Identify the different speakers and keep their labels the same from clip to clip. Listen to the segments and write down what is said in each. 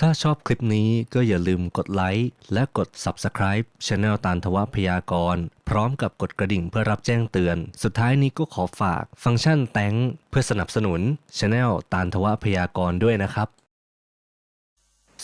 Speaker 1: ถ้าชอบคลิปนี้ก็อย่าลืมกดไลค์และกด Subscribe Channel ตานทวพยากร พร้อมกับกดกระดิ่งเพื่อรับแจ้งเตือน สุดท้ายนี้ก็ขอฝากฟังก์ชันแตงเพื่อสนับสนุน Channel ตานทวพยากรด้วยนะครับ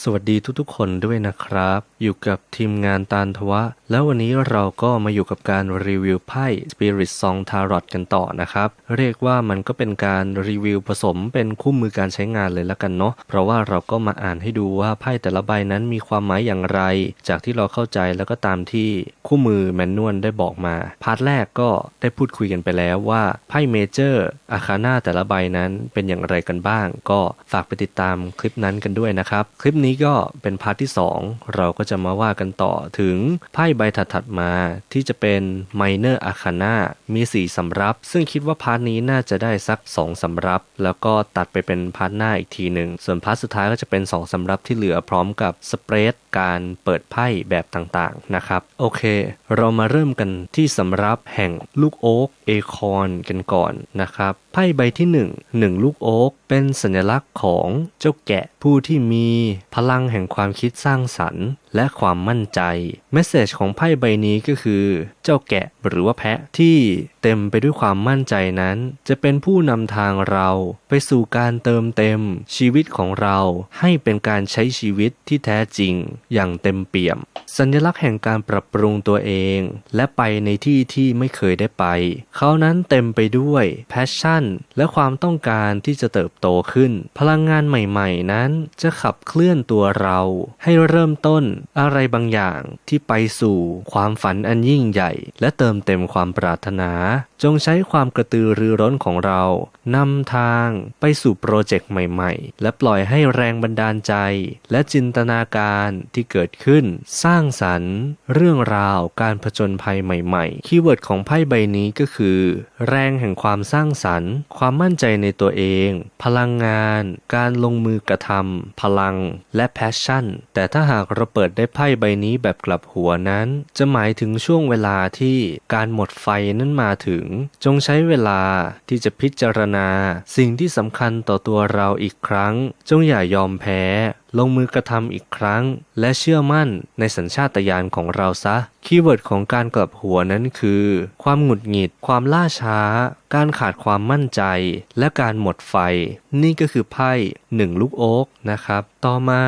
Speaker 1: สวัสดีทุกๆ คนด้วยนะครับ อยู่กับทีมงานตาลทวะ แล้ววันนี้เราก็มาอยู่กับการรีวิวไพ่ Spirit Song Tarot กันต่อนะครับ เรียกว่ามันก็เป็นการรีวิวผสมเป็นคู่มือการใช้งานเลยละกันเนาะเพราะว่าเราก็มาอ่านให้ดูว่าไพ่แต่ละใบนั้นมีความหมายอย่างไร จากที่เราเข้าใจแล้วก็ตามที่คู่มือแมนนวลได้บอกมา พาร์ทแรกก็ได้พูดคุยกันไปแล้วว่าไพ่เมเจอร์อาคาน่าแต่ละใบนั้นเป็นอย่างไรกันบ้าง ก็ฝากไปติดตามคลิปนั้นกันด้วยนะครับคลิปนี้ี้ก็เป็นพาร์ทที่ 2 เราก็จะมาว่ากันต่อถึงไพ่ใบถัดๆมาที่จะเป็น Minor Arcana มี 4สำรับ ซึ่งคิดว่าพาร์ทนี้น่าจะได้สัก 2สำรับ แล้วก็ตัดไปเป็นพาร์ทหน้าอีกทีหนึ่ง ส่วนพาร์ทสุดท้ายก็จะเป็น 2สำรับที่เหลือพร้อมกับสเปรดการเปิดไพ่แบบต่างๆนะครับ โอเค เรามาเริ่มกันที่สำรับแห่งลูกโอ๊กเอคอนกันก่อนนะครับไพ่ใบที่1 1ลูกโอ๊กเป็นสัญลักษณ์ของเจ้าแกะผู้ที่มีพลังแห่งความคิดสร้างสรรค์ และความมั่นใจเมสเซจของไพ่ใบนี้ก็คือ เจ้าแกะหรือว่าแพะที่เต็มไปด้วยความมั่นใจนั้น จะเป็นผู้นำทางเราไปสู่การเติมเต็มชีวิตของเราให้เป็นการใช้ชีวิตที่แท้จริง อย่างเต็มเปี่ยม สัญลักษณ์แห่งการปรับปรุงตัวเอง และไปในที่ที่ไม่เคยได้ไป เขานั้นเต็มไปด้วยแพชชั่น และความต้องการที่จะเติบโตขึ้น พลังงานใหม่ ๆ นั้นจะขับเคลื่อนตัวเรา ให้เริ่มต้นอะไรบางอย่างที่ไปสู่ความฝันอันยิ่งใหญ่ และเติมเต็มความปรารถนา จงใช้ความกระตือรือร้นของเรานำทางไปสู่โปรเจกต์ใหม่ๆ และปล่อยให้แรงบันดาลใจ และจินตนาการที่เกิดขึ้น สร้างสรรค์ เรื่องราวการผจญภัยใหม่ๆ คีย์เวิร์ดของไพ่ใบนี้ก็คือ แรงแห่งความสร้างสรรค์ ความมั่นใจในตัวเอง พลังงาน การลงมือกระทำพลังและแพชชั่น แต่ถ้าหากเราเปิดได้ไพ่ใบนี้แบบกลับหัวนั้น จะหมายถึงช่วงเวลาที่การหมดไฟนั้นมาถึง จงใช้เวลาที่จะพิจารณา สิ่งที่สำคัญต่อตัวเราอีกครั้ง จงอย่ายอมแพ้ ลงมือกระทำอีกครั้ง และเชื่อมั่นในสัญชาตญาณของเราซะ คีย์เวิร์ดของการกลับหัวนั้นคือ ความหงุดหงิด ความล่าช้า การขาดความมั่นใจ และการหมดไฟ นี่ก็คือไพ่หนึ่งลูกโอ๊กนะครับ ต่อมา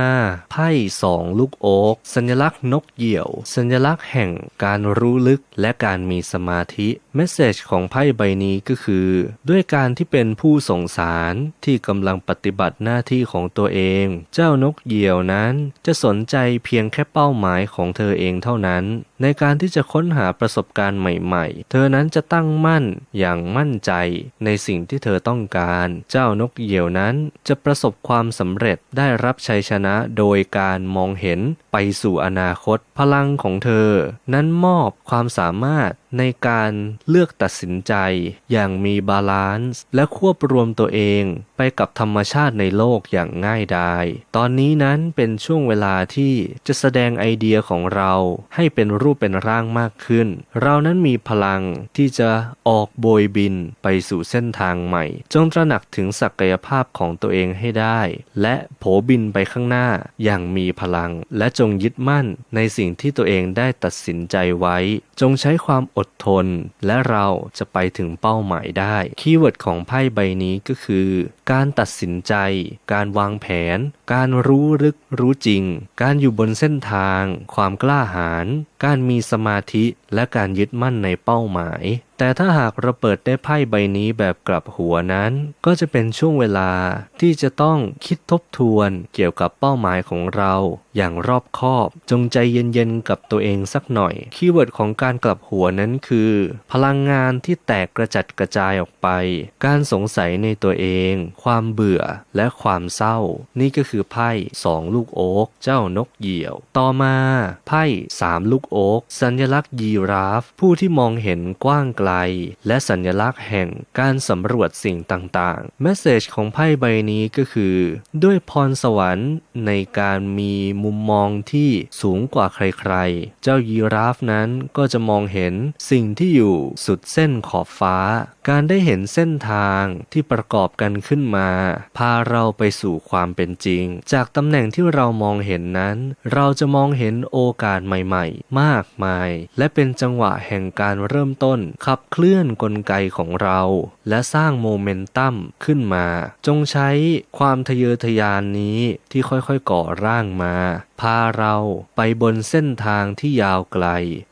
Speaker 1: ไพ่สองลูกโอ๊กสัญลักษณ์นกเหยี่ยว สัญลักษณ์แห่งการรู้ลึกและการมีสมาธิเมสเซจของไพ่ใบนี้ก็คือ ด้วยการที่เป็นผู้สงสารที่กำลังปฏิบัติหน้าที่ของตัวเอง เจ้านกกเหยี่ยวนั้น จะสนใจเพียงแค่เป้าหมายของเธอเองเท่านั้น ในการที่จะค้นหาประสบการณ์ใหม่ๆ เธอนั้นจะตั้งมั่นอย่างมั่นใจในสิ่งที่เธอต้องการ เจ้านกเหยี่ยวนั้นจะประสบความสำเร็จได้รับชัยชนะโดยการมองเห็นไปสู่อนาคต พลังของเธอ นั้นมอบความสามารถ ในการเลือกตัดสินใจ อย่างมีบาลานซ์และควบรวมตัวเองไปกับธรรมชาติในโลกอย่างง่ายดายตอนนี้นั้นเป็นช่วงเวลาที่จะแสดงไอเดียของเราให้เป็นรูปเป็นร่างมากขึ้น เรานั้นมีพลังที่จะออกโบยบินไปสู่เส้นทางใหม่ จงตระหนักถึงศักยภาพของตัวเองให้ได้ และโผบินไปข้างหน้าอย่างมีพลัง และจงยึดมั่นในสิ่งที่ตัวเองได้ตัดสินใจไว้ จงใช้ความอดดทน และเราจะไปถึงเป้าหมายได้ คีย์เวิร์ดของไพ่ใบนี้ก็คือ การตัดสินใจ การวางแผน การรู้ลึกรู้จริง การอยู่บนเส้นทาง ความกล้าหาญ การมีสมาธิและการยึดมั่นในเป้าหมาย แต่ถ้าหากเราเปิดได้ไพ่ใบนี้แบบกลับหัวนั้น ก็จะเป็นช่วงเวลาที่จะต้องคิดทบทวนเกี่ยวกับเป้าหมายของเรา อย่างรอบคอบ จงใจเย็นๆกับตัวเองสักหน่อย คีย์เวิร์ดของการกลับหัวนั้นคือ พลังงานที่แตกกระจัดกระจายออกไป การสงสัยในตัวเอง ความเบื่อและความเศร้า นี่ก็คือไพ่สองลูกโอ๊กเจ้านกเหยี่ยว ต่อมาไพ่สามลูกโอ๊กสัญลักษณ์ยีราฟ ผู้ที่มองเห็นกว้างไกล และสัญลักษณ์แห่งการสำรวจสิ่งต่างๆเมสเซจของไพ่ใบนี้ก็คือ ด้วยพรสวรรค์ในการมีมุมมองที่สูงกว่าใครๆ เจ้ายีราฟนั้นก็จะมองเห็นสิ่งที่อยู่สุดเส้นขอบฟ้าการได้เห็นเส้นทางที่ประกอบกันขึ้นมา พาเราไปสู่ความเป็นจริง จากตำแหน่งที่เรามองเห็นนั้น เราจะมองเห็นโอกาสใหม่ ๆ มากมาย และเป็นจังหวะแห่งการเริ่มต้น ขับเคลื่อนกลไกของเรา และสร้างโมเมนตัมขึ้นมา จงใช้ความทะเยอทะยานนี้ที่ค่อยๆก่อร่างมา พาเราไปบนเส้นทางที่ยาวไกล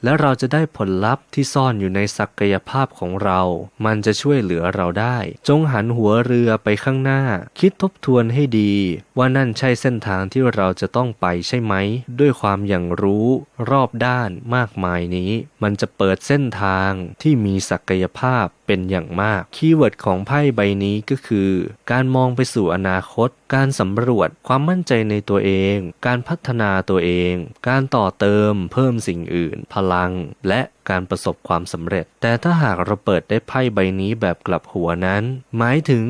Speaker 1: และเราจะได้ผลลัพธ์ที่ซ่อนอยู่ในศักยภาพของเรา มันจะช่วยเหลือเราได้ จงหันหัวเรือไปข้างหน้า คิดทบทวนให้ดี ว่านั่นใช่เส้นทางที่เราจะต้องไปใช่ไหม ด้วยความอย่างรู้รอบด้านมากมายนี้ มันจะเปิดเส้นทางที่มีศักยภาพ เป็นอย่างมาก คีย์เวิร์ดของไพ่ใบนี้ก็คือ การมองไปสู่อนาคต การสำรวจความมั่นใจในตัวเอง การพัฒนาตัวเอง การต่อเติม เพิ่มสิ่งอื่น พลัง และ การประสบความสำเร็จ แต่ถ้าหากเราเปิดได้ไพ่ใบนี้แบบกลับหัวนั้น หมายถึง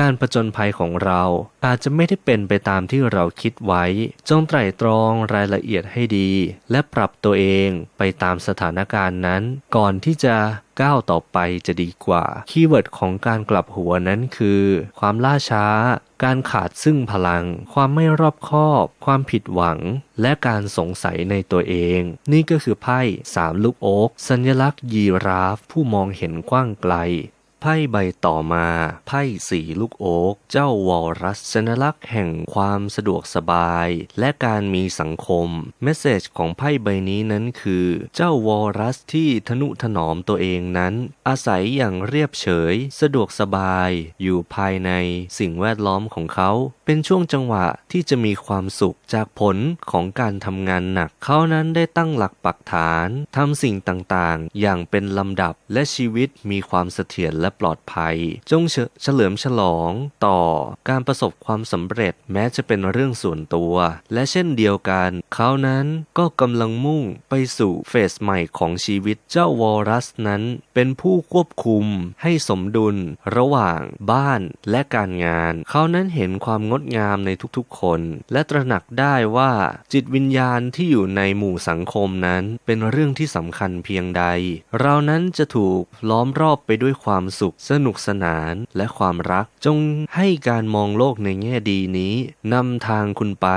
Speaker 1: การผจญภัยของเราอาจจะไม่ได้เป็นไปตามที่เราคิดไว้ จงไตร่ตรองรายละเอียดให้ดี และปรับตัวเองไปตามสถานการณ์นั้น ก่อนที่จะก้าวต่อไปจะดีกว่า คีย์เวิร์ดของการกลับหัวนั้นคือ ความล่าช้า การขาดซึ่งพลัง ความไม่รอบคอบ ความผิดหวัง และการสงสัยในตัวเอง นี่ก็คือไพ่สามลูกโอ๊กสัญลักษณ์ยีราฟผู้มองเห็นกว้างไกล ไพ่ใบต่อมาไพ่สีลูกโอ๊กเจ้าวอลรัสสัญลักษณ์แห่งความสะดวกสบาย และการมีสังคมเมสเซจของไพ่ใบนี้นั้นคือ เจ้าวอลรัสที่ทนุถนอมตัวเองนั้น อาศัยอย่างเรียบเฉย สะดวกสบาย อยู่ภายในสิ่งแวดล้อมของเขา เป็นช่วงจังหวะที่จะมีความสุขจากผลของการทำงานหนัก เขานั้นได้ตั้งหลักปักฐานทำสิ่งต่างๆ อย่างเป็นลำดับและชีวิตมีความเสถียรและปลอดภัย จงเฉลิมฉลองต่อการประสบความสำเร็จแม้จะเป็นเรื่องส่วนตัว และเช่นเดียวกัน เขานั้นก็กำลังมุ่งไปสู่เฟสใหม่ของชีวิตเจ้าวอรัสนั้น เป็นผู้ควบคุมให้สมดุลระหว่างบ้านและการงาน เขานั้นเห็นความงดงามในทุกๆคน และตระหนักได้ว่าจิตวิญญาณที่อยู่ในหมู่สังคมนั้นเป็นเรื่องที่สำคัญเพียงใด เรานั้นจะถูกล้อมรอบไปด้วยความสุขสนุกสนานและความรัก จงให้การมองโลกในแง่ดีนี้นำทางคุณไป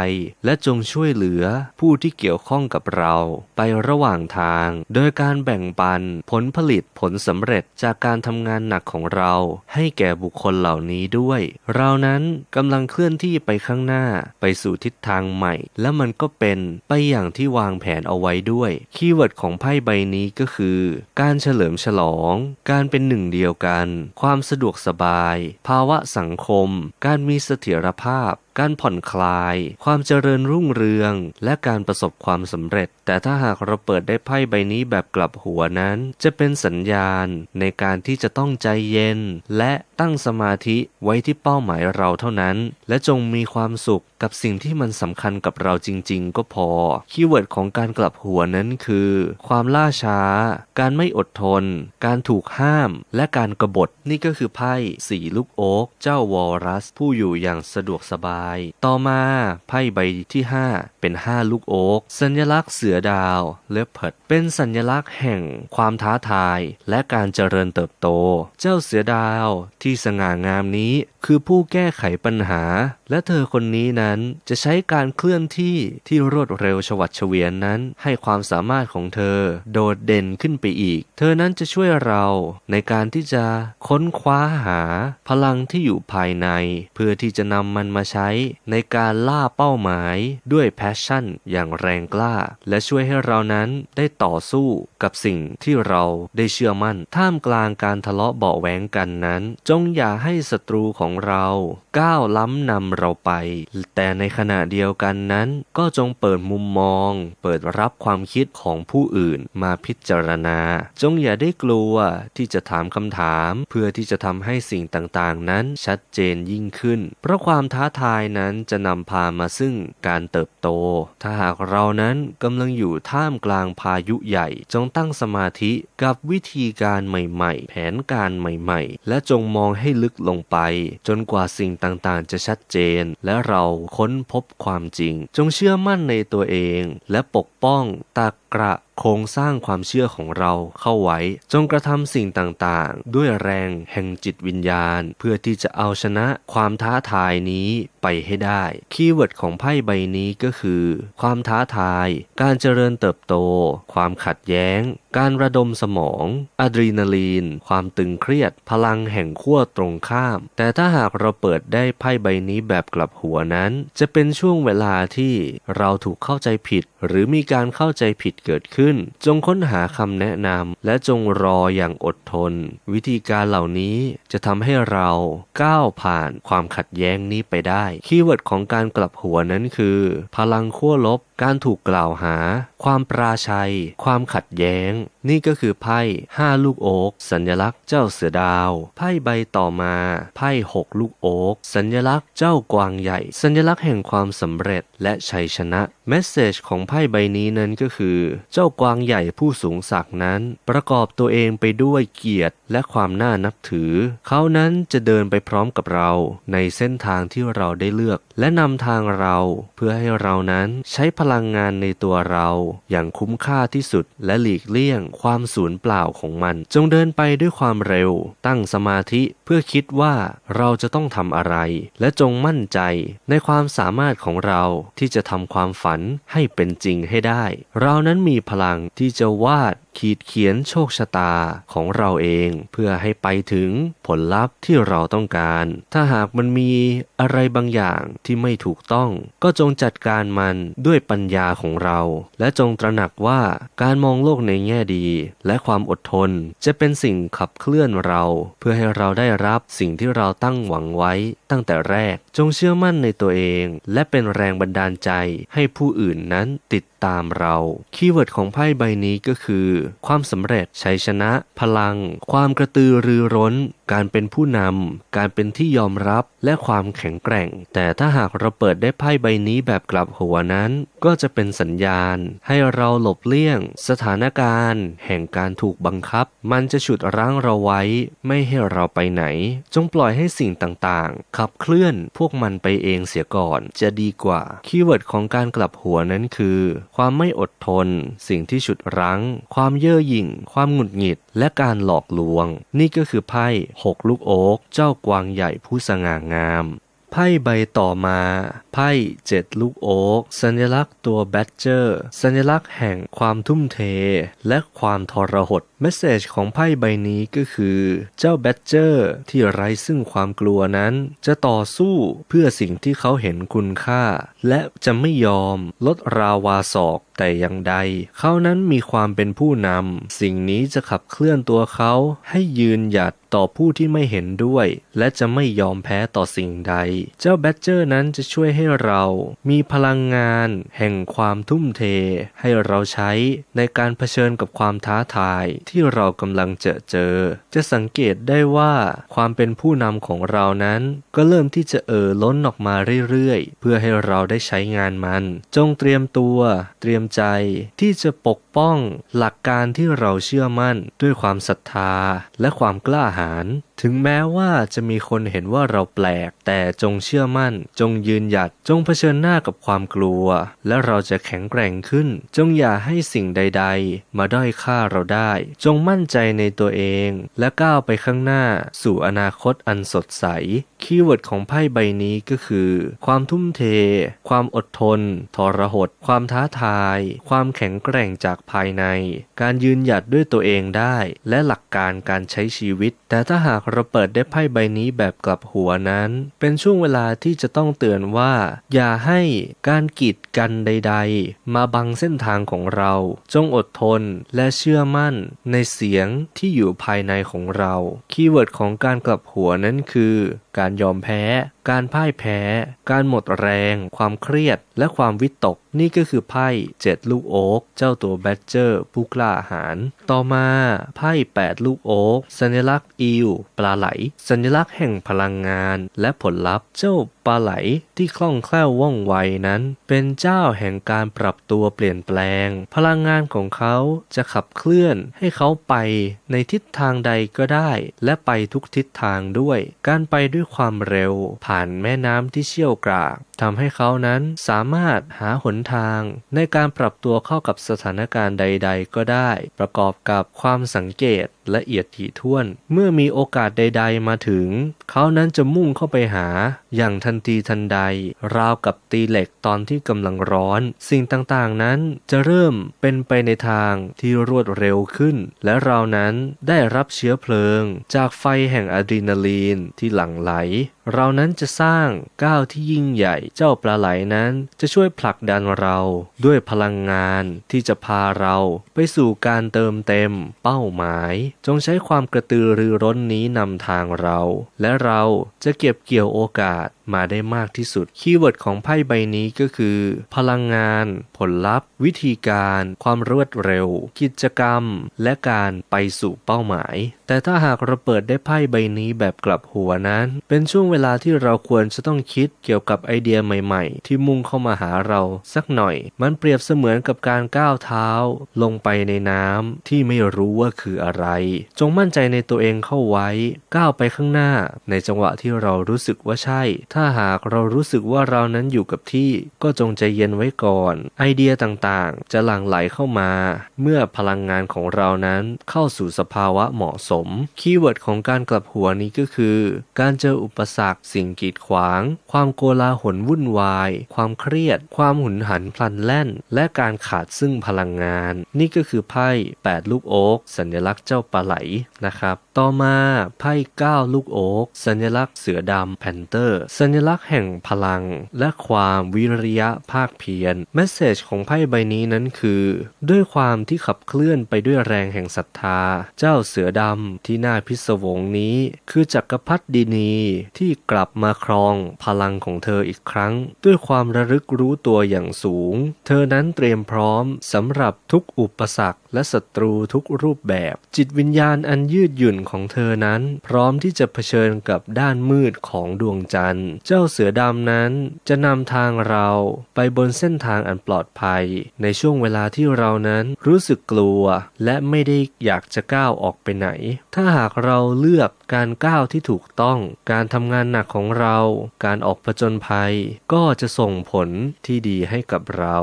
Speaker 1: และจงช่วยเหลือผู้ที่เกี่ยวข้องกับเรา ไประหว่างทาง โดยการแบ่งปันผลผลิตผลสำเร็จจากการทำงานหนักของเรา ให้แก่บุคคลเหล่านี้ด้วย เรานั้นกำลังเคลื่อนที่ไปข้างหน้าไปสู่ทิศทางใหม่ และมันก็เป็นไปอย่างที่วางแผนเอาไว้ด้วย คีย์เวิร์ดของไพ่ใบนี้ก็คือ การเฉลิมฉลอง การเป็นหนึ่งเดียวกันความสะดวกสบาย ภาวะสังคม การมีเสถียรภาพ การผ่อนคลาย ความเจริญรุ่งเรือง และการประสบความสำเร็จ แต่ถ้าหากเราเปิดได้ไพ่ใบนี้แบบกลับหัวนั้น จะเป็นสัญญาณในการที่จะต้องใจเย็น และตั้งสมาธิไว้ที่เป้าหมายเราเท่านั้น และจงมีความสุขกับสิ่งที่มันสำคัญกับเราจริง ๆ ก็พอ คีย์เวิร์ดของการกลับหัวนั้นคือ ความล่าช้า การไม่อดทน การถูกห้าม และการกบฏนี่ก็คือไพ่สีลูกโอ๊กเจ้าวอรัส ผู้อยู่อย่างสะดวกสบายต่อมาไพ่ใบที่ 5 เป็น 5 ลูกโอ๊กสัญลักษณ์เสือดาวเลเพิร์ดเป็นสัญลักษณ์แห่งความท้าทาย และการเจริญเติบโต เจ้าเสือดาวที่สง่างามนี้ คือผู้แก้ไขปัญหา และเธอคนนี้นั้นจะใช้การเคลื่อนที่ที่รวดเร็วฉวัดเฉวียนนั้น ให้ความสามารถของเธอ โดดเด่นขึ้นไปอีก เธอนั้นจะช่วยเราในการที่จะค้นคว้าหา พลังที่อยู่ภายใน เพื่อที่จะนำมันมาใช้ในการล่าเป้าหมายด้วยแพชชั่นอย่างแรงกล้า และช่วยให้เรานั้นได้ต่อสู้กับสิ่งที่เราได้เชื่อมั่น ท่ามกลางการทะเลาะเบาะแว้งกันนั้น จงอย่าให้ศัตรูของเราก้าวล้ำนำเราไป แต่ในขณะเดียวกันนั้น ก็จงเปิดมุมมอง เปิดรับความคิดของผู้อื่นมาพิจารณา จงอย่าได้กลัวที่จะถามคำถาม เพื่อที่จะทำให้สิ่งต่างๆ นั้นชัดเจนยิ่งขึ้น เพราะความท้าทายนั้นจะนำพามาซึ่งการเติบโต ถ้าหากเรานั้นกำลังอยู่ท่ามกลางพายุใหญ่ จงตั้งสมาธิกับวิธีการใหม่ ๆ แผนการใหม่ ๆ และจงมองให้ลึกลงไปจนกว่าสิ่งต่างๆ จะชัดเจน และเราค้นพบความจริง จงเชื่อมั่นในตัวเอง และปกป้องตากระโครงสร้างความเชื่อของเราเข้าไว้ จงกระทำสิ่งต่างๆ ด้วยแรงแห่งจิตวิญญาณ เพื่อที่จะเอาชนะความท้าทายนี้ ไปให้ได้ คีย์เวิร์ดของไพ่ใบนี้ก็คือ ความท้าทาย การเจริญเติบโต ความขัดแย้ง การระดมสมองอะดรีนาลีน ความตึงเครียด พลังแห่งขั้วตรงข้าม แต่ถ้าหากเราเปิดได้ไพ่ใบนี้แบบกลับหัวนั้น จะเป็นช่วงเวลาที่เราถูกเข้าใจผิด หรือมีการเข้าใจผิดเกิดขึ้น จงค้นหาคำแนะนำและจงรออย่างอดทน วิธีการเหล่านี้จะทำให้เราก้าวผ่านความขัดแย้งนี้ไปได้คีย์เวิร์ดของการกลับหัวนั้นคือ พลังขั้วลบ การถูกกล่าวหา ความปราชัย ความขัดแย้ง นี่ก็คือไพ่ห้าลูกโอ๊กสัญลักษณ์เจ้าเสือดาว ไพ่ใบต่อมาไพ่หกลูกโอ๊กสัญลักษณ์เจ้ากวางใหญ่ สัญลักษณ์แห่งความสำเร็จและชัยชนะ มสเซจของไพ่ใบนี้นั้นก็คือ เจ้ากวางใหญ่ผู้สูงศักดิ์นั้น ประกอบตัวเองไปด้วยเกียรติและความน่านับถือ เขานั้นจะเดินไปพร้อมกับเรา ในเส้นทางที่เราได้เลือก และนำทางเราเพื่อให้เรานั้นใช้พลังงานในตัวเรา อย่างคุ้มค่าที่สุดและหลีกเลี่ยง ความสูญเปล่าของมัน จงเดินไปด้วยความเร็ว ตั้งสมาธิเพื่อคิดว่าเราจะต้องทำอะไร และจงมั่นใจในความสามารถของเราที่จะทำความฝันให้เป็นจริงให้ได้ เรานั้นมีพลังที่จะวาด ขีดเขียนโชคชะตาของเราเองเพื่อให้ไปถึงผลลัพธ์ที่เราต้องการ ถ้าหากมันมีอะไรบางอย่างที่ไม่ถูกต้อง ก็จงจัดการมันด้วยปัญญาของเรา และจงตระหนักว่าการมองโลกในแง่ดี และความอดทนจะเป็นสิ่งขับเคลื่อนเรา เพื่อให้เราได้รับสิ่งที่เราตั้งหวังไว้ตั้งแต่แรก จงเชื่อมั่นในตัวเอง และเป็นแรงบันดาลใจให้ผู้อื่นนั้นติดตามเรา คีย์เวิร์ดของไพ่ใบนี้ก็คือความสำเร็จชัยชนะ พลัง ความกระตือรือร้น การเป็นผู้นำ การเป็นที่ยอมรับและความแข็งแกร่ง แต่ถ้าหากเราเปิดได้ไพ่ใบนี้แบบกลับหัวนั้น ก็จะเป็นสัญญาณ ให้เราหลบเลี่ยง สถานการณ์ แห่งการถูกบังคับ มันจะฉุดรั้งเราไว้ ไม่ให้เราไปไหน จงปล่อยให้สิ่งต่างๆ ขับเคลื่อนพวกมันไปเองเสียก่อน จะดีกว่า คีย์เวิร์ดของการกลับหัวนั้นคือ ความไม่อดทน สิ่งที่ฉุดรั้ง ความเย่อหยิ่ง ความหงุดหงิด และการหลอกลวง นี่ก็คือไพ่หกลูกโอ๊กเจ้ากวางใหญ่ผู้สง่างาม ไพ่ใบต่อมา ไพ่เจ็ดลูกโอ๊กสัญลักษณ์ตัวแบดเจอร์ สัญลักษณ์แห่งความทุ่มเท และความทรหดเมสเซจของไพ่ใบนี้ก็คือ เจ้าแบดเจอร์ที่ไร้ซึ่งความกลัวนั้น จะต่อสู้เพื่อสิ่งที่เขาเห็นคุณค่า และจะไม่ยอมลดราวาศอกแต่อย่างใด เขานั้นมีความเป็นผู้นำ สิ่งนี้จะขับเคลื่อนตัวเขาให้ยืนหยัดต่อผู้ที่ไม่เห็นด้วย และจะไม่ยอมแพ้ต่อสิ่งใดเจ้าแบดเจอร์นั้นจะช่วยให้เรามีพลังงานแห่งความทุ่มเท ให้เราใช้ในการเผชิญกับความท้าทายที่เรากำลังเจอเจอ จะสังเกตได้ว่าความเป็นผู้นำของเรานั้น ก็เริ่มที่จะเอ่อล้นออกมาเรื่อยๆ เพื่อให้เราได้ใช้งานมัน จงเตรียมตัว เตรียมใจที่จะปก ป้องหลักการที่เราเชื่อมั่นด้วยความศรัทธาและความกล้าหาญถึงแม้ว่าจะมีคนเห็นว่าเราแปลก แต่จงเชื่อมั่น จงยืนหยัด จงเผชิญหน้ากับความกลัว และเราจะแข็งแกร่งขึ้น จงอย่าให้สิ่งใด ๆ มาด้อยค่าเราได้ จงมั่นใจในตัวเอง และก้าวไปข้างหน้าสู่อนาคตอันสดใสคีย์เวิร์ดของไพ่ใบนี้ก็คือ ความทุ่มเท ความอดทน ทรหด ความท้าทาย ความแข็งแกร่งจากภายใน การยืนหยัดด้วยตัวเองได้ และหลักการการใช้ชีวิต แต่ถ้าหากเราเปิดได้ไพ่ใบนี้แบบกลับหัวนั้น เป็นช่วงเวลาที่จะต้องเตือนว่า อย่าให้การกีดกันใด ๆ มาบังเส้นทางของเรา จงอดทนและเชื่อมั่นในเสียงที่อยู่ภายในของเรา คีย์เวิร์ดของการกลับหัวนั้นคือ การยอมแพ้ การพ่ายแพ้ การหมดแรง ความเครียด และความวิตกนี่ก็คือไพ่เจ็ดลูกโอ๊กเจ้าตัวแบดเจอร์ผู้กล้าหาญต่อมาไพ่แปดลูกโอ๊กสัญลักษณ์อีวปลาไหล สัญลักษณ์แห่งพลังงาน และผลลัพธ์เจ้าปลาไหลที่คล่องแคล่วว่องไวนั้น เป็นเจ้าแห่งการปรับตัวเปลี่ยนแปลง พลังงานของเขาจะขับเคลื่อนให้เขาไปในทิศทางใดก็ได้ และไปทุกทิศทางด้วย การไปด้วยความเร็ว ผ่านแม่น้ำที่เชี่ยวกราก ทำให้เขานั้นสามารถหาหนทาง ในการปรับตัวเข้ากับสถานการณ์ใด ๆ ก็ได้ ประกอบกับความสังเกตละเอียดถี่ถ้วน เมื่อมีโอกาสใด ๆ มาถึง เขานั้นจะมุ่งเข้าไปหาอย่างทันทีทันใด ราวกับตีเหล็กตอนที่กำลังร้อน สิ่งต่างๆนั้นจะเริ่มเป็นไปในทางที่รวดเร็วขึ้น และเรานั้นได้รับเชื้อเพลิง จากไฟแห่งอะดรีนาลีนที่หลั่งไหล เรานั้นจะสร้างก้าวที่ยิ่งใหญ่ เจ้าปลาไหลนั้นจะช่วยผลักดันเราด้วยพลังงานที่จะพาเราไปสู่การเติมเต็มเป้าหมาย จงใช้ความกระตือรือร้นนี้นำทางเรา และเราจะเก็บเกี่ยวโอกาส that มาได้มากที่สุด คีย์เวิร์ดของไพ่ใบนี้ก็คือ พลังงาน ผลลัพธ์ วิธีการ ความรวดเร็ว กิจกรรม และการไปสู่เป้าหมาย แต่ถ้าหากเราเปิดได้ไพ่ใบนี้แบบกลับหัวนั้น เป็นช่วงเวลาที่เราควรจะต้องคิดเกี่ยวกับไอเดียใหม่ ๆ ที่มุ่งเข้ามาหาเราสักหน่อย มันเปรียบเสมือนกับการก้าวเท้า ลงไปในน้ำที่ไม่รู้ว่าคืออะไร จงมั่นใจในตัวเองเข้าไว้ ก้าวไปข้างหน้า ในจังหวะที่เรารู้สึกว่าใช่ถ้าหากเรารู้สึกว่าเรานั้นอยู่กับที่ก็จงใจเย็นไว้ก่อน ไอเดียต่างๆ จะหลั่งไหลเข้ามา เมื่อพลังงานของเรานั้นเข้าสู่สภาวะเหมาะสม คีย์เวิร์ดของการกลับหัวนี้ก็คือ การเจออุปสรรค สิ่งกีดขวาง ความโกลาหลวุ่นวาย ความเครียด ความหุนหันพลันแล่น และการขาดซึ่งพลังงาน นี่ก็คือไพ่8ลูกโอ๊กสัญลักษณ์เจ้าปลาไหลนะครับ ต่อมาไพ่9ลูกโอ๊กสัญลักษณ์เสือดำแพนเตอร์ สัญลักษณ์แห่งพลัง และความวิริยะภาคเพียรเมสเซจของไพ่ใบนี้นั้นคือ ด้วยความที่ขับเคลื่อนไปด้วยแรงแห่งศรัทธา เจ้าเสือดำที่น่าพิศวงนี้ คือจักรพรรดินีที่กลับมาครองพลังของเธออีกครั้ง ด้วยความระลึกรู้ตัวอย่างสูง เธอนั้นเตรียมพร้อมสำหรับทุกอุปสรรคและศัตรูทุกรูปแบบ จิตวิญญาณอันยืดหยุ่นของเธอนั้น พร้อมที่จะเผชิญกับด้านมืดของดวงจันทร์ เจ้าเสือดำนั้นจะนำทางเราไปบนเส้นทางอันปลอดภัย ในช่วงเวลาที่เรานั้นรู้สึกกลัว และไม่ได้อยากจะก้าวออกไปไหน ถ้าหากเราเลือกการก้าวที่ถูกต้อง การทำงานหนักของเรา การออกผจญภัย ก็จะส่งผลที่ดีให้กับเรา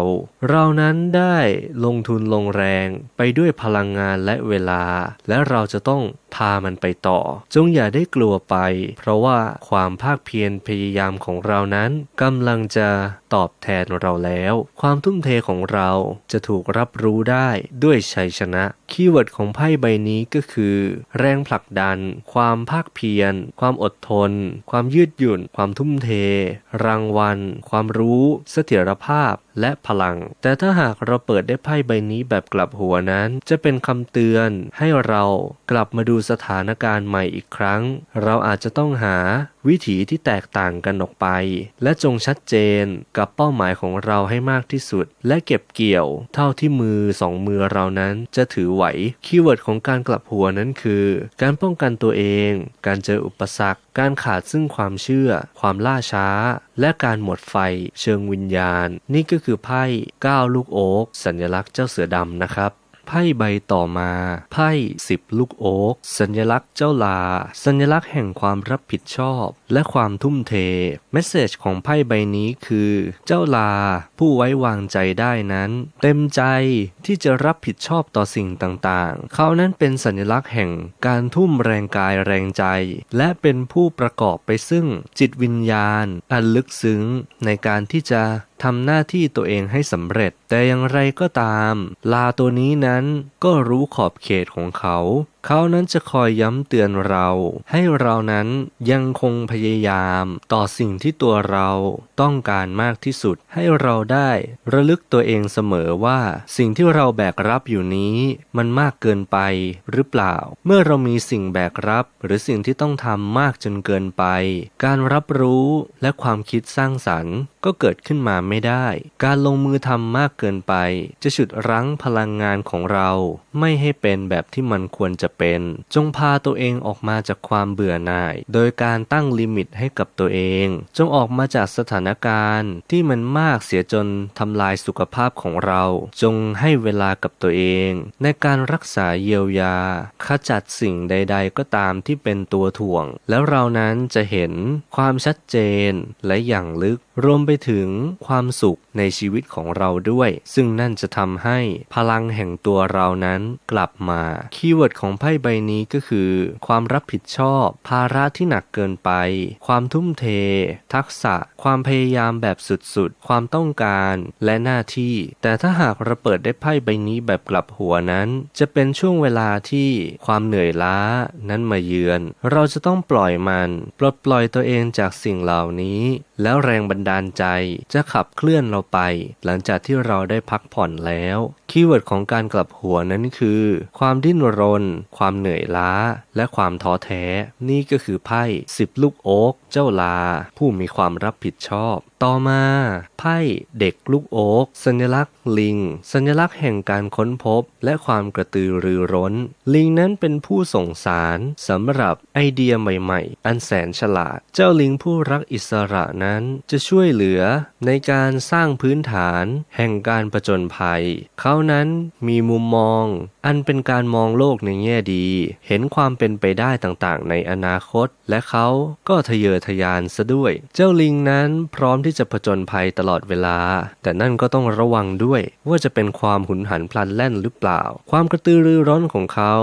Speaker 1: เรานั้นได้ลงทุนลงแรงไปด้วยพลังงานและเวลา และเราจะต้องพามันไปต่อ จงอย่าได้กลัวไป เพราะว่าความภาคเพียรพยายามของเรานั้นกำลังจะตอบแทนเราแล้ว ความทุ่มเทของเราจะถูกรับรู้ได้ด้วยชัยชนะ คีย์เวิร์ดของไพ่ใบนี้ก็คือ แรงผลักดัน ความภาคเพียร ความอดทน ความยืดหยุ่น ความทุ่มเท รางวัล ความรู้ เสถียรภาพและพลัง แต่ถ้าหากเราเปิดได้ไพ่ใบนี้แบบกลับหัวนั้น จะเป็นคำเตือนให้เรากลับมาดูสถานการณ์ใหม่อีกครั้ง เราอาจจะต้องหาวิถีที่แตกต่างกันออกไป และจงชัดเจนกับเป้าหมายของเราให้มากที่สุด และเก็บเกี่ยวเท่าที่มือสองมือเรานั้นจะถือไหว คีย์เวิร์ดของการกลับหัวนั้นคือ การป้องกันตัวเอง การเจออุปสรรค การขาดซึ่งความเชื่อ ความล่าช้า และการหมดไฟ เชิงวิญญาณ นี่ก็คือไพ่9ลูกโอ๊กสัญลักษณ์เจ้าเสือดำนะครับ ไพ่ใบต่อมาไพ่สิบลูกโอ๊กสัญลักษณ์เจ้าลา สัญลักษณ์แห่งความรับผิดชอบ และความทุ่มเทเมสเซจของไพ่ใบนี้คือ เจ้าลา ผู้ไว้วางใจได้นั้น เต็มใจที่จะรับผิดชอบต่อสิ่งต่างๆ เขานั้นเป็นสัญลักษณ์แห่งการทุ่มแรงกายแรงใจ และเป็นผู้ประกอบไปซึ่งจิตวิญญาณ อันลึกซึ้งในการที่จะทำหน้าที่ตัวเองให้สำเร็จ แต่อย่างไรก็ตาม ลาตัวนี้นั้นก็รู้ขอบเขตของเขา เขานั้นจะคอยย้ำเตือนเรา ให้เรานั้นยังคงพยายามต่อสิ่งที่ตัวเราต้องการมากที่สุด ให้เราได้ระลึกตัวเองเสมอว่า สิ่งที่เราแบกรับอยู่นี้มันมากเกินไปหรือเปล่า เมื่อเรามีสิ่งแบกรับ หรือสิ่งที่ต้องทำมากจนเกินไป การรับรู้และความคิดสร้างสรรค์ ก็เกิดขึ้นมาไม่ได้ การลงมือทำมากเกินไป จะฉุดรั้งพลังงานของเรา ไม่ให้เป็นแบบที่มันควรจะเป็น จงพาตัวเองออกมาจากความเบื่อหน่าย โดยการตั้งลิมิตให้กับตัวเอง จงออกมาจากสถานการณ์ที่มันมากเสียจนทำลายสุขภาพของเรา จงให้เวลากับตัวเอง ในการรักษาเยียวยา ขจัดสิ่งใด ๆ ก็ตามที่เป็นตัวถ่วง แล้วเรานั้นจะเห็นความชัดเจนและอย่างลึก รวมไปถึงความสุขในชีวิตของเราด้วย ซึ่งนั่นจะทำให้พลังแห่งตัวเรานั้นกลับมา คีย์เวิร์ดของพ่ใบนี้ก็คือ ความรับผิดชอบ ภาระที่หนักเกินไป ความทุ่มเท ทักษะ ความพยายามแบบสุดๆ ความต้องการและหน้าที่ แต่ถ้าหากเราเปิดได้ไพ่ใบนี้แบบกลับหัวนั้น จะเป็นช่วงเวลาที่ความเหนื่อยล้านั้นมาเยือน เราจะต้องปล่อยมันปลดปล่อยตัวเองจากสิ่งเหล่านี้ แล้วแรงบันดาลใจจะขับเคลื่อนเราไป หลังจากที่เราได้พักผ่อนแล้ว คีย์เวิร์ดของการกลับหัวนั้นคือ ความดิ้นรนความเหนื่อยล้า และความท้อแท้ นี่ก็คือไพ่สิบลูกโอ๊กเจ้าลา ผู้มีความรับผิดชอบ ต่อมา ไพ่เด็กลูกโอ๊กสัญลักษณ ลิง สัญลักษณ์แห่งการค้นพบ และความกระตือรือร้น ลิงนั้นเป็นผู้ส่งสารสำหรับไอเดียใหม่ๆ อันแสนฉลาด เจ้าลิงผู้รักอิสระนั้นจะช่วยเหลือในการสร้างพื้นฐานแห่งการประจนภัย เขานั้นมีมุมมอง อันเป็นการมองโลกในแง่ดี เห็นความเป็นไปได้ต่างๆ ในอนาคต และเขาก็ทะเยอทะยานซะด้วย เจ้าลิงนั้นพร้อมที่จะผจญภัยตลอดเวลา แต่นั่นก็ต้องระวังด้วยว่าจะเป็นความหุนหันพลันแล่นหรือเปล่า ความกระตือรือร้นของเขา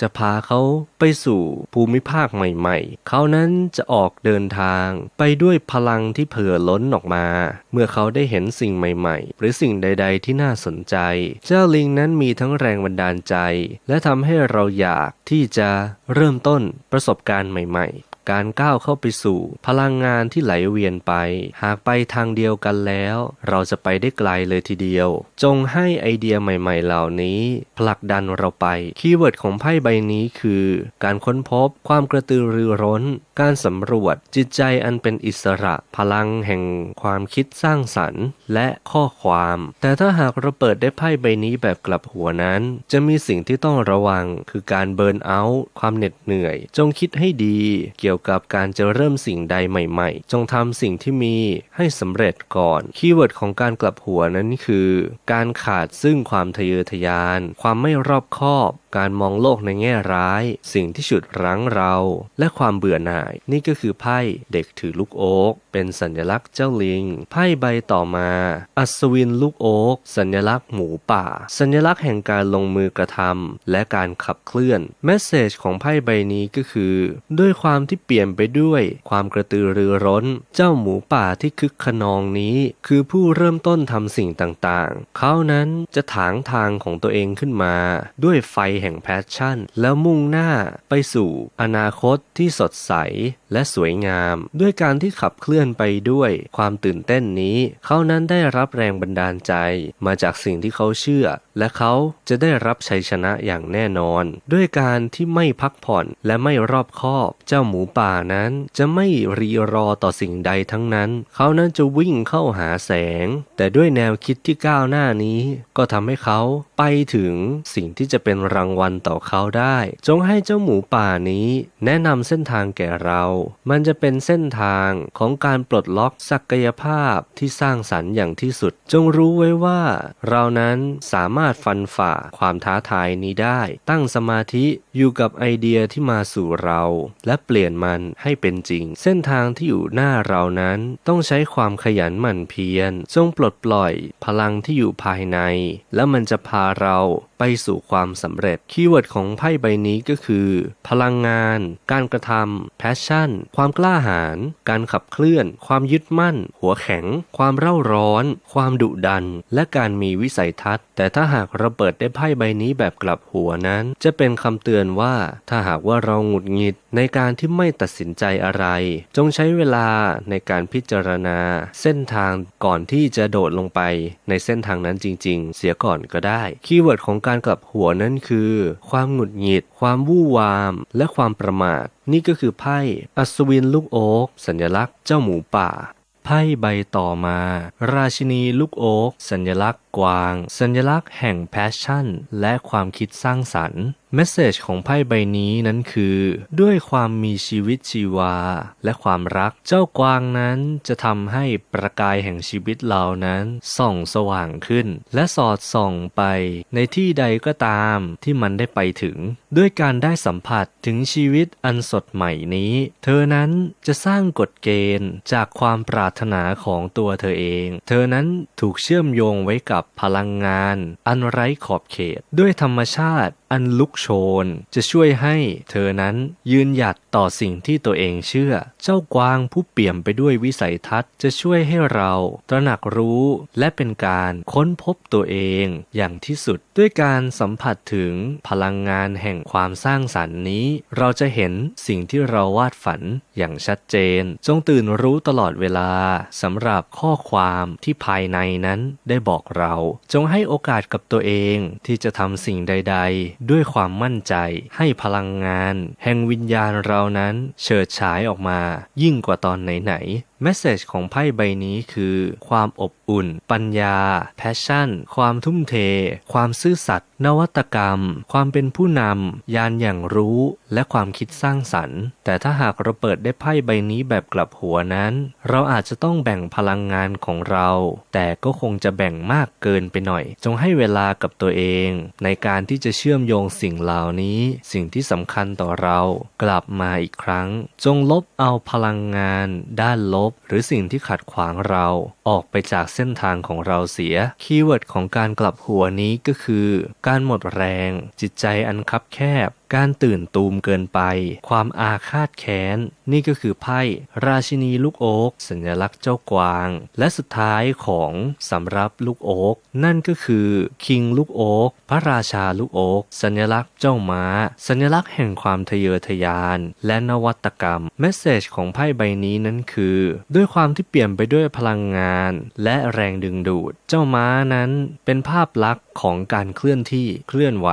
Speaker 1: จะพาเขาไปสู่ภูมิภาคใหม่ๆ เขานั้นจะออกเดินทาง ไปด้วยพลังที่เผื่อล้นออกมา เมื่อเขาได้เห็นสิ่งใหม่ๆ หรือสิ่งใด ๆ ที่น่าสนใจ เจ้าลิงนั้นมีทั้งแรงบันดาลใจ และทำให้เราอยากที่จะเริ่มต้นประสบการณ์ใหม่ ๆ การก้าวเข้าไปสู่ พลังงานที่ไหลเวียนไป หากไปทางเดียวกันแล้ว เราจะไปได้ไกลเลยทีเดียว จงให้ไอเดียใหม่ ๆ เหล่านี้ ผลักดันเราไป คีย์เวิร์ดของไพ่ใบนี้คือ การค้นพบ ความกระตือรือร้น การสำรวจ จิตใจอันเป็นอิสระ พลังแห่งความคิดสร้างสรรค์ และข้อความ แต่ถ้าหากเราเปิดได้ไพ่ใบนี้แบบกลับหัวนั้น จะมีสิ่งที่ต้องระวัง คือการเบิร์นเอาท์ความเหน็ดเหนื่อย จงคิดให้ดี เกี่ยวกับการจะเริ่มสิ่งใดใหม่ ๆ จงทำสิ่งที่มีให้สำเร็จก่อน คีย์เวิร์ดของการกลับหัวนั้นคือ การขาดซึ่งความทะเยอทะยาน ความไม่รอบคอบ การมองโลกในแง่ร้าย สิ่งที่ฉุดรั้งเรา และความเบื่อหน่าย นี่ก็คือไพ่เด็กถือลูกโอ๊กเป็นสัญลักษณ์เจ้าลิง ไพ่ใบต่อมา อัศวินลูกโอ๊กสัญลักษณ์หมูป่า สัญลักษณ์แห่งการลงมือกระทำและการขับเคลื่อนเมสเซจของไพ่ใบนี้ก็คือ ด้วยความที่เปลี่ยนไปด้วยความกระตือรือร้น เจ้าหมูป่าที่คึกขนองนี้ คือผู้เริ่มต้นทำสิ่งต่างๆ เขานั้นจะถางทางของตัวเองขึ้นมา ด้วยไฟแห่งแพชชั่น แล้วมุ่งหน้าไปสู่อนาคตที่สดใสและสวยงาม ด้วยการที่ขับเคลื่อนไปด้วยความตื่นเต้นนี้ เขานั้นได้รับแรงบันดาลใจมาจากสิ่งที่เขาเชื่อ และเขาจะได้รับชัยชนะอย่างแน่นอน ด้วยการที่ไม่พักผ่อนและไม่รอบคอบ เจ้าหมูป่านั้นจะไม่รีรอต่อสิ่งใดทั้งนั้น เขานั้นจะวิ่งเข้าหาแสง แต่ด้วยแนวคิดที่ก้าวหน้านี้ ก็ทำให้เขาไปถึงสิ่งที่จะเป็นรางวัลต่อเขาได้ จงให้เจ้าหมูป่านี้ แนะนำเส้นทางแก่เรา มันจะเป็นเส้นทางของการปลดล็อกศักยภาพที่สร้างสรรค์อย่างที่สุด จงรู้ไว้ว่า เรานั้นสามารถฟันฝ่าความท้าทายนี้ได้ ตั้งสมาธิอยู่กับไอเดียที่มาสู่เรา และเปลี่ยนมันให้เป็นจริง เส้นทางที่อยู่หน้าเรานั้นต้องใช้ความขยันหมั่นเพียรจงปลดปล่อยพลังที่อยู่ภายใน แล้วมันจะพาเรา ไปสู่ความสำเร็จ คีย์เวิร์ดของไพ่ใบนี้ก็คือ พลังงาน การกระทำ passion ความกล้าหาญ การขับเคลื่อน ความยึดมั่น หัวแข็ง ความเร่าร้อน ความดุดัน และการมีวิสัยทัศน์ แต่ถ้าหากเราเปิดได้ไพ่ใบนี้แบบกลับหัวนั้น จะเป็นคำเตือนว่า ถ้าหากว่าเราหงุดหงิดในการที่ไม่ตัดสินใจอะไร จงใช้เวลาในการพิจารณา เส้นทางก่อนที่จะโดดลงไป ในเส้นทางนั้นจริง ๆ เสียก่อนก็ได้ คีย์เวิร์ดของการกลับหัวนั้นคือ ความหงุดหงิด ความวู่วาม และความประมาท นี่ก็คือไพ่อัศวินลูกโอ๊กสัญลักษณ์เจ้าหมูป่าไพ่ใบต่อมา ราชินีลูกโอ๊กสัญลักษณ์กวาง สัญลักษณ์แห่งแพชชั่น และความคิดสร้างสรรค์เมสเซจของไพ่ใบนี้นั้นคือ ด้วยความมีชีวิตชีวา และความรักเจ้ากวางนั้นจะทำให้ประกายแห่งชีวิตเรานั้น ส่องสว่างขึ้น และสอดส่องไป ในที่ใดก็ตามที่มันได้ไปถึง ด้วยการได้สัมผัสถึงชีวิตอันสดใหม่นี้ เธอนั้นจะสร้างกฎเกณฑ์จากความปรารถนาของตัวเธอเอง เธอนั้นถูกเชื่อมโยงไว้กับพลังงาน อันไร้ขอบเขต ด้วยธรรมชาติอันลุกโชน จะช่วยให้เธอนั้นยืนหยัดต่อสิ่งที่ตัวเองเชื่อ เจ้ากวางผู้เปี่ยมไปด้วยวิสัยทัศน์ จะช่วยให้เราตระหนักรู้และเป็นการค้นพบตัวเองอย่างที่สุด ด้วยการสัมผัสถึงพลังงานแห่งความสร้างสรรค์นี้ เราจะเห็นสิ่งที่เราวาดฝันอย่างชัดเจน จงตื่นรู้ตลอดเวลาสำหรับข้อความที่ภายในนั้นได้บอกเรา จงให้โอกาสกับตัวเองที่จะทำสิ่งใด ๆ ด้วยความมั่นใจให้พลังงาน แห่งวิญญาณเรานั้นเฉิดฉายออกมายิ่งกว่าตอนไหนๆเมสเซจของไพ่ใบนี้คือ ความอบอุ่น ปัญญา แพชชั่น ความทุ่มเท ความซื่อสัตย์นวัตกรรม ความเป็นผู้นำ ยานอย่างรู้ และความคิดสร้างสรรค์ แต่ถ้าหากเราเปิดได้ไพ่ใบนี้แบบกลับหัวนั้น เราอาจจะต้องแบ่งพลังงานของเรา แต่ก็คงจะแบ่งมากเกินไปหน่อย จงให้เวลากับตัวเอง ในการที่จะเชื่อมโยงสิ่งเหล่านี้ สิ่งที่สำคัญต่อเรา กลับมาอีกครั้ง จงลบเอาพลังงาน ด้านลบหรือสิ่งที่ขัดขวางเราออกไปจากเส้นทางของเราเสีย คีย์เวิร์ดของการกลับหัวนี้ก็คือ การหมดแรง จิตใจอันคับแคบการตื่นตูมเกินไป ความอาฆาตแค้น นี่ก็คือไพ่ราชินีลูกโอ๊กสัญลักษณ์เจ้ากวาง และสุดท้ายของสำรับลูกโอ๊กนั่นก็คือคิงลูกโอ๊กพระราชาลูกโอ๊กสัญลักษณ์เจ้าม้า สัญลักษณ์แห่งความทะเยอทะยาน และนวัตกรรมเมสเซจของไพ่ใบนี้นั้นคือ ด้วยความที่เปลี่ยนไปด้วยพลังงาน และแรงดึงดูด เจ้าม้านั้นเป็นภาพลักษณ์ของการเคลื่อนที่เคลื่อนไหว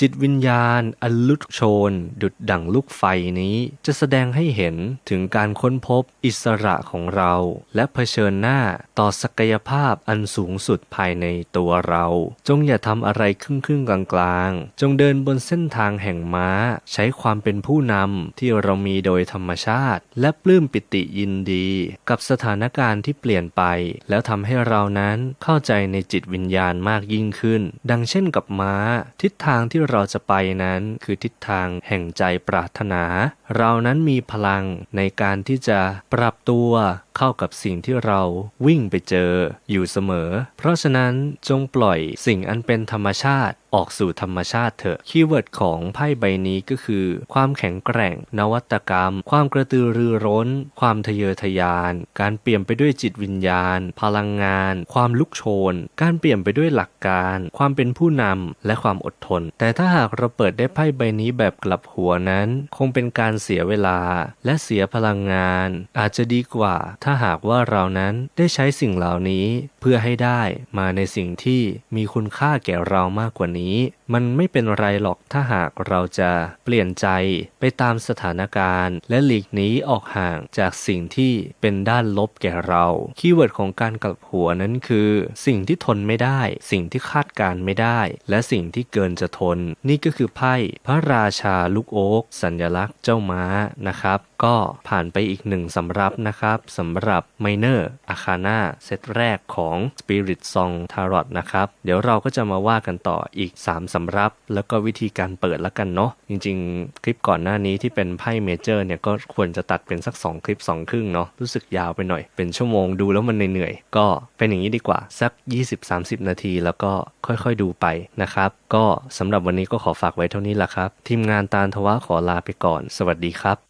Speaker 1: จิตวิญญาณอันลุดโชน ดุดดั่งลูกไฟนี้ จะแสดงให้เห็นถึงการค้นพบอิสระของเรา และเผชิญหน้าต่อศักยภาพอันสูงสุดภายในตัวเรา จงอย่าทำอะไรครึ่งครึ่งๆกลางๆ จงเดินบนเส้นทางแห่งม้า ใช้ความเป็นผู้นำที่เรามีโดยธรรมชาติ และปลื้มปิติยินดี กับสถานการณ์ที่เปลี่ยนไป แล้วทำให้เรานั้นเข้าใจในจิตวิญญาณมากยิ่งขึ้น ดังเช่นกับม้า ทิศทางที่เราจะไปนั้นคือทิศทางแห่งใจปรารถนา เรานั้นมีพลังในการที่จะปรับตัวเข้ากับสิ่งที่เราวิ่งไปเจออยู่เสมอ เพราะฉะนั้นจงปล่อยสิ่งอันเป็นธรรมชาติ ออกสู่ธรรมชาติเถอะ คีย์เวิร์ดของไพ่ใบนี้ก็คือ ความแข็งแกร่ง นวัตกรรม ความกระตือรือร้น ความทะเยอทะยาน การเปลี่ยนไปด้วยจิตวิญญาณ พลังงาน ความลุกโชน การเปลี่ยนไปด้วยหลักการ ความเป็นผู้นำและความอดทน แต่ถ้าหากเราเปิดได้ไพ่ใบนี้แบบกลับหัวนั้น คงเป็นการเสียเวลา และเสียพลังงาน อาจจะดีกว่า ถ้าหากว่าเรานั้นได้ใช้สิ่งเหล่านี้ เพื่อให้ได้มาในสิ่งที่มีคุณค่าแก่เรามากกว่านี้你 มันไม่เป็นไรหรอกถ้าหากเราจะเปลี่ยนใจไปตามสถานการณ์ และหลีกหนีออกห่างจากสิ่งที่เป็นด้านลบแก่เรา คีย์เวิร์ดของการกลับหัวนั้นคือ สิ่งที่ทนไม่ได้ สิ่งที่คาดการณ์ไม่ได้ และสิ่งที่เกินจะทน นี่ก็คือไพ่พระราชาลูกโอ๊กสัญลักษณ์เจ้าม้านะครับ ก็ผ่านไปอีกหนึ่งสำรับนะครับสำหรับ Minor Arcana เซตแรกของ Spirit Song Tarot นะครับ เดี๋ยวเราก็จะมาว่ากันต่ออีก 3สำรับแล้วก็วิธีการเปิดละกันเนาะจริง ๆ คลิปก่อนหน้านี้ที่เป็นไพ่เมเจอร์เนี่ยก็ควรจะตัดเป็นสัก 2 คลิป 2 ครึ่งเนาะรู้สึกยาวไปหน่อย เป็นชั่วโมงดูแล้วมันเหนื่อยๆก็เป็นอย่างนี้ดีกว่า สัก 20-30 นาทีแล้วก็ค่อยๆดูไปนะครับ ก็สำหรับวันนี้ก็ขอฝากไว้เท่านี้ละครับ ทีมงานตาลทวะขอลาไปก่อน สวัสดีครับ